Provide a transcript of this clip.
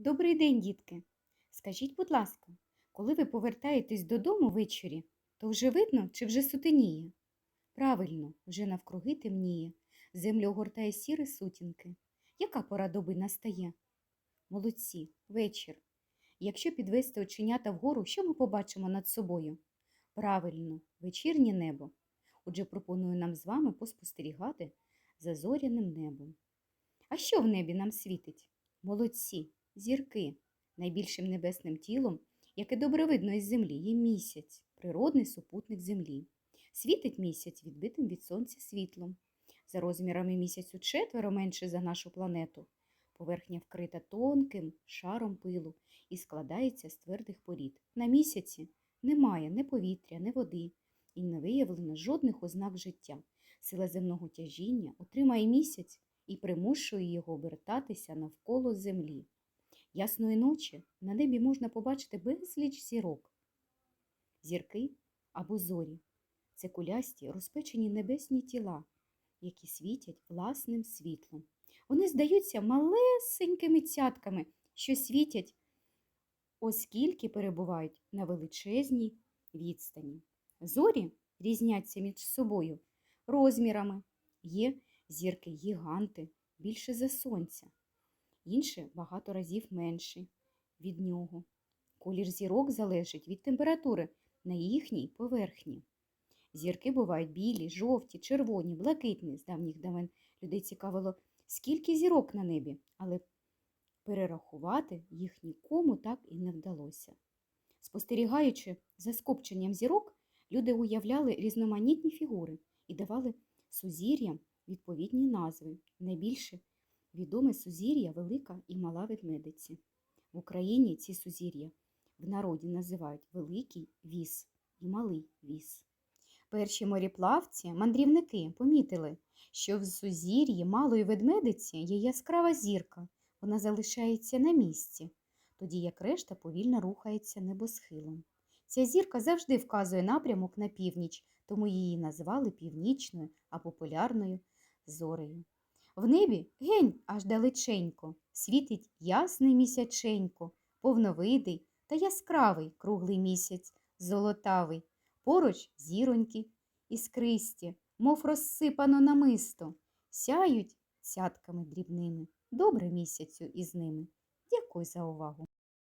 Добрий день, дітки. Скажіть, будь ласка, коли ви повертаєтесь додому ввечері, то вже видно чи вже сутеніє? Правильно, вже навкруги темніє, землю огортає сіри сутінки. Яка пора доби настає? Молодці, вечір. Якщо підвести оченята вгору, що ми побачимо над собою? Правильно, вечірнє небо. Отже, пропоную нам з вами поспостерігати за зоряним небом. А що в небі нам світить? Молодці, зірки. Найбільшим небесним тілом, яке добре видно із землі, є місяць, природний супутник землі. Світить місяць відбитим від сонця світлом. За розмірами місяць четверо менше за нашу планету. Поверхня вкрита тонким шаром пилу і складається з твердих порід. На місяці немає ні повітря, ні води і не виявлено жодних ознак життя. Сила земного тяжіння отримає місяць і примушує його обертатися навколо землі. Ясної ночі на небі можна побачити безліч зірок. Зірки або зорі це кулясті розпечені небесні тіла, які світять власним світлом. Вони здаються малесенькими цятками, що світять, оскільки перебувають на величезній відстані. Зорі різняться між собою розмірами. Є зірки гіганти більше за сонця, інші багато разів менші від нього. Колір зірок залежить від температури на їхній поверхні. Зірки бувають білі, жовті, червоні, блакитні. З давніх давен людей цікавило, скільки зірок на небі, але перерахувати їх нікому так і не вдалося. Спостерігаючи за скупченням зірок, люди уявляли різноманітні фігури і давали сузір'ям відповідні назви. Найбільше відоме сузір'я Велика і Мала Ведмедиці. В Україні ці сузір'я в народі називають Великий віс і Малий віс. Перші моріплавці, мандрівники, помітили, що в сузір'ї малої ведмедиці є яскрава зірка, вона залишається на місці, тоді як решта повільно рухається небосхилом. Ця зірка завжди вказує напрямок на північ, тому її назвали північною або полярною зорею. В небі гень аж далеченько, світить ясний місяченько, повновидий та яскравий круглий місяць, золотавий, поруч зіроньки іскристі, мов розсипано намисто, сяють цятками дрібними. Добре місяцю із ними. Дякую за увагу.